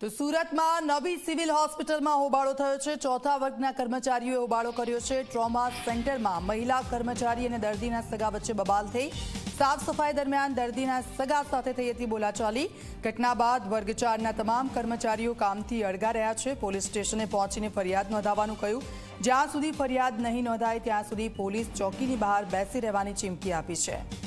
તો સુરતમાં નવી સિવિલ હોસ્પિટલમાં હોબાળો થયો છે. ચોથા વર્ગના કર્મચારીઓએ હોબાળો કર્યો છે. ટ્રોમા સેન્ટરમાં મહિલા કર્મચારી અને દર્દીના સગા વચ્ચે બબાલ થઈ. સાફ સફાઈ દરમિયાન દર્દીના સગા સાથે થઈ હતી બોલાચાલી. ઘટના બાદ વર્ગ ચારના તમામ કર્મચારીઓ કામથી અળગા રહ્યા છે. પોલીસ સ્ટેશને પહોંચીને ફરિયાદ નોંધાવવાનું કહ્યું. જ્યાં સુધી ફરિયાદ નહીં નોંધાય, ત્યાં સુધી પોલીસ ચોકીની બહાર બેસી રહેવાની ચીમકી આપી છે.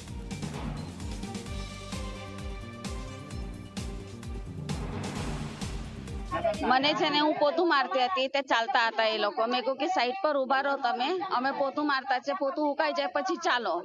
મને છે ને હું પોતું મારતી હતી તે ચાલતા હતા એ લોકો. મેં કહ્યું કે સાઈડ પર ઊભા રહો તમે. અમે પોતું મારતા છે પોતું ઉકાઈ જાય, પછી ચાલો.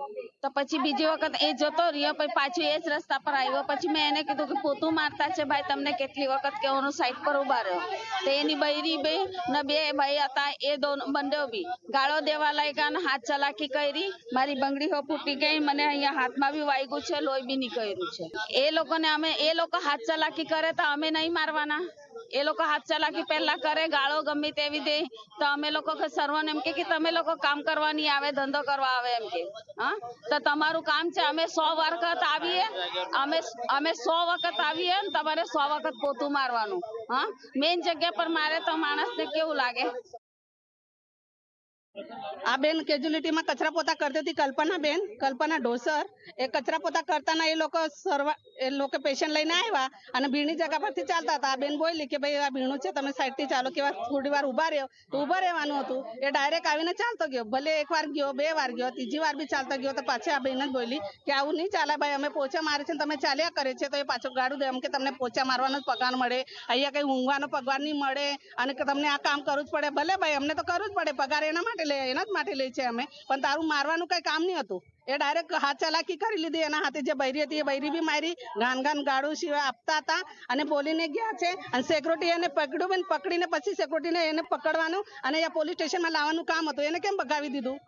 તો પછી બીજી વખત એ જતો રહ્યો, પછી પાછું એ જ રસ્તા પર આવ્યો. પછી મેં એને કીધું કે પોતું મારતા છે ભાઈ, તમને કેટલી વખત કહેવાનું સાઈડ પર ઊભા રહ્યો તો એની બૈરી બે ને બે ભાઈ હતા, એ દોન બંને બી ગાળો દેવા લાગ્યા ને હાથ ચલાકી કરી. મારી બંગડી હો ફૂટી ગઈ, મને અહીંયા હાથમાં બી વાગ્યું છે, લોહી બી નીકળ્યું છે. એ લોકોને અમે, એ લોકો હાથ ચલાકી કરે તો અમે નહીં મારવાના. એ લોકો હાથ ચલાકી પહેલા કરે, ગાળો ગમે તેવી દે. તો અમે લોકો સર્વને એમ કે તમે લોકો કામ કરવા નહીં આવે, ધંધો કરવા આવે એમ કે. હા? તો તમારું કામ છે, અમે સો વખત આવીએ, અમે અમે સો વખત આવીએ ને તમારે સો વખત પોતું મારવાનું. હા? મેઇન જગ્યા પર મારે તો માણસને કેવું લાગે? આ બેન કેજ્યુલિટીમાં કચરા પોતા કરતી હતી. કલ્પના બેન, કલ્પના ઢોસર, એ કચરા પોતા કરતાના એ લોકો સર્વા, એ લોકો પેશન્ટ લઈને આવ્યા અને ભીડની જગ્યા પરથી ચાલતા હતા. આ બેન બોલી કે ભાઈ, આ ભીણું છે, તમે સાઈડથી ચાલો કે થોડી વાર ઊભા રહ્યો. તો ઊભા રહેવાનું હતું. એ ડાયરેક્ટ આવીને ચાલતો ગયો. ભલે એક વાર ગયો, બે વાર ગયો, ત્રીજી વાર બી ચાલતો ગયો, તો પાછી આ બેન જ બોલી કે આવું નહીં ચાલે ભાઈ, અમે પોચા મારે છે તમે ચાલ્યા કરે છે, તો એ પાછો ગાડું દે. એમ કે તમને પોચા મારવાનો જ પગાર મળે. અહીંયા કઈ ઊંઘવાનો પગાર નહીં મળે. અને તમને આ કામ કરવું જ પડે. ભલે ભાઈ, અમને તો કરવું જ પડે. પગાર એના માટે લે, એના જ માટે લે છે અમે. પણ તારું મારવાનું કઈ કામ નહીં હતું. એ ડાયરેક્ટ હાથ ચલાકી કરી લીધી, એના હાથે જે બૈરી હતી એ બૈરી બી મારી, ગાન ગાન ગાડું સિવાય આપતા હતા અને બોલીને ગયા છે. અને સિક્યુરિટી એને પકડ્યું અને પકડીને પછી સિક્યુરિટીને એને પકડવાનું અને અહીંયા પોલીસ સ્ટેશનમાં લાવવાનું કામ હતું. એને કેમ ભગાવી દીધું?